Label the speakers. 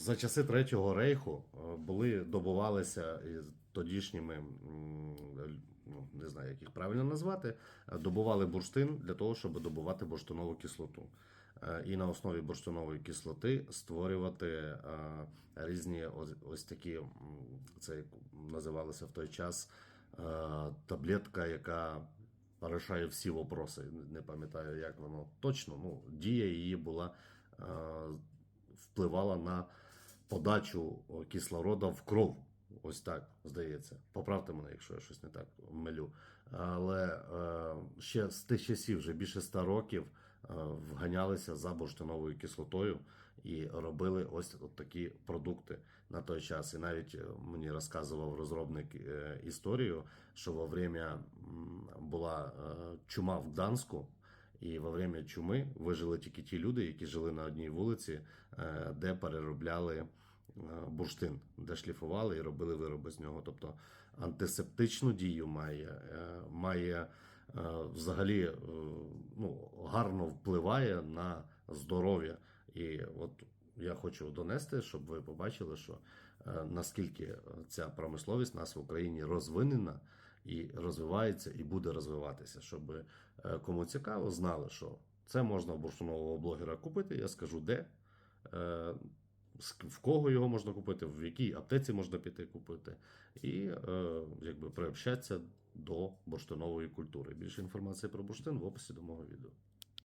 Speaker 1: за часи Третього рейху е, були добувалися тодішніми, ну, не знаю, як їх правильно назвати, е, добували бурштин для того, щоб добувати бурштинову кислоту. Е, І на основі бурштинової кислоти створювати різні ось, такі, це називалося в той час таблетка, яка порішає всі вопроси. Не пам'ятаю, як воно точно. Ну, дія її була впливала на подачу кислорода в кров. Ось так здається. Поправте мене, якщо я щось не так милю. Але е, ще з тих часів, вже більше ста років, е, вганялися за бурштиновою кислотою і робили ось такі продукти на той час. І навіть е, мені розказував розробник історію, що во время була чума в Гданську. І во время чуми вижили тільки ті люди, які жили на одній вулиці, е, де переробляли е, бурштин, де шліфували і робили вироби з нього. Тобто антисептичну дію має, е, має взагалі ну, гарно впливає на здоров'я. І от я хочу донести, щоб ви побачили, що наскільки ця промисловість нас в Україні розвинена і розвивається, і буде розвиватися, щоб е, кому цікаво, знали, що це можна в бурштинового блогера купити. Я скажу де. е, В кого його можна купити, в якій аптеці можна піти купити, і е, якби приобщатися до бурштинової культури. Більше інформації про бурштин в описі до мого відео.